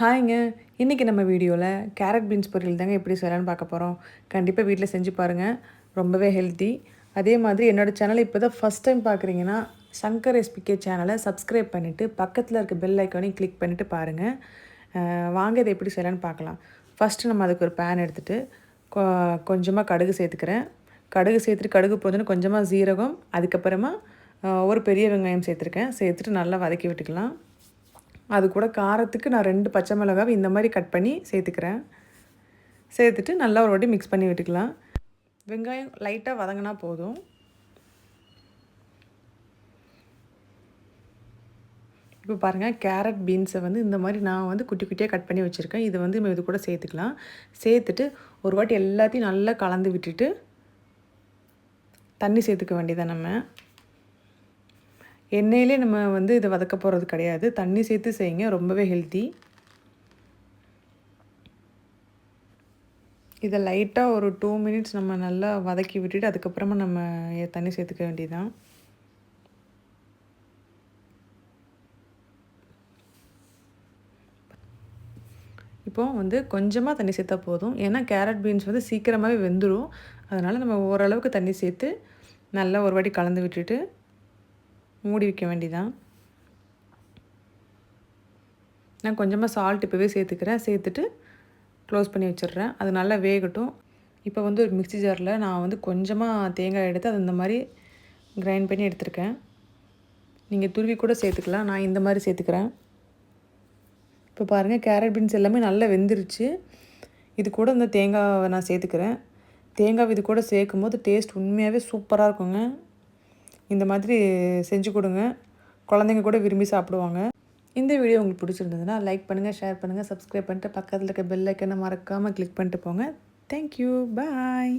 ஹாய்ங்க. இன்றைக்கி நம்ம வீடியோவில் கேரட் பீன்ஸ் பொரியல் தாங்க எப்படி செய்யலாம்னு பார்க்க போகிறோம் கண்டிப்பாக வீட்டில் செஞ்சு பாருங்கள் ரொம்பவே ஹெல்த்தி அதே மாதிரி என்னோடய சேனலை இப்போ தான் ஃபஸ்ட் டைம் பார்க்குறீங்கன்னா சங்கர் எஸ்பிகே சேனலை சப்ஸ்கிரைப் பண்ணிவிட்டு பக்கத்தில் இருக்க பெல் ஐக்கானையும் கிளிக் பண்ணிவிட்டு பாருங்கள் வாங்க இதை எப்படி செய்யலாம்னு பார்க்கலாம். ஃபஸ்ட்டு நம்ம அதுக்கு ஒரு பேன் எடுத்துகிட்டு கொ கொஞ்சமாக கடுகு சேர்த்துக்கிறேன். கடுகு சேர்த்துட்டு கடுகு போதுன்னு கொஞ்சமாக சீரகம் அதுக்கப்புறமா ஒரு பெரிய வெங்காயம் சேர்த்துருக்கேன். சேர்த்துட்டு நல்லா வதக்கி விட்டுக்கலாம். அது கூட காரத்துக்கு நான் ரெண்டு பச்சை மிளகாவை இந்த மாதிரி கட் பண்ணி சேர்த்துக்கிறேன். சேர்த்துட்டு நல்லா ஒரு வாட்டி மிக்ஸ் பண்ணி விட்டுக்கலாம். வெங்காயம் லைட்டாக வதங்கினா போதும். இப்போ பாருங்கள் கேரட் பீன்ஸை வந்து இந்த மாதிரி நான் வந்து குட்டி குட்டியாக கட் பண்ணி வச்சுருக்கேன். இது வந்து இது கூட சேர்த்துக்கலாம். சேர்த்துட்டு ஒரு வாட்டி எல்லாத்தையும் நல்லா கலந்து விட்டுட்டு தண்ணி சேர்த்துக்க வேண்டியதான் நம்ம. எண்ணெயிலே நம்ம வந்து இதை வதக்க போகிறது கிடையாது. தண்ணி சேர்த்து செய்யுங்க. ரொம்பவே ஹெல்த்தி இதை லைட்டாக ஒரு டூ மினிட்ஸ் நம்ம நல்லா வதக்கி விட்டுட்டு அதுக்கப்புறமா நம்ம தண்ணி சேர்த்துக்க வேண்டியதான் இப்போ வந்து கொஞ்சமாக தண்ணி சேர்த்தா போதும். ஏன்னா கேரட் பீன்ஸ் வந்து சீக்கிரமாகவே வெந்துடும் அதனால் நம்ம ஓரளவுக்கு தண்ணி சேர்த்து நல்லா ஒரு வாட்டி கலந்து விட்டுட்டு மூடி வைக்க வேண்டிதான். நான் கொஞ்சமாக சால்ட் இப்போவே சேர்த்துக்கிறேன். சேர்த்துட்டு க்ளோஸ் பண்ணி வச்சிடுறேன். அது நல்லா வேகட்டும். இப்போ வந்து ஒரு மிக்ஸி ஜாரில் நான் வந்து கொஞ்சமாக தேங்காய் எடுத்து அது இந்த மாதிரி கிரைண்ட் பண்ணி எடுத்திருக்கேன். நீங்கள் துருவி கூட சேர்த்துக்கலாம். நான் இந்த மாதிரி சேர்த்துக்கிறேன். இப்போ பாருங்கள் கேரட் பீன்ஸ் எல்லாமே நல்லா வெந்துருச்சு. இது கூட இந்த தேங்காவை நான் சேர்த்துக்கிறேன். தேங்காய் இது கூட சேர்க்கும் போது டேஸ்ட் உண்மையாகவே சூப்பராக இருக்குங்க. இந்த மாதிரி செஞ்சு கொடுங்க. குழந்தைங்க கூட விரும்பி சாப்பிடுவாங்க. இந்த வீடியோ உங்களுக்கு பிடிச்சிருந்ததுன்னா லைக் பண்ணுங்கள் ஷேர் பண்ணுங்கள் சப்ஸ்கிரைப் பண்ணிட்டு பக்கத்தில் இருக்க பெல் ஐக்கனை மறக்காமல் கிளிக் பண்ணிட்டு போங்க. Thank you bye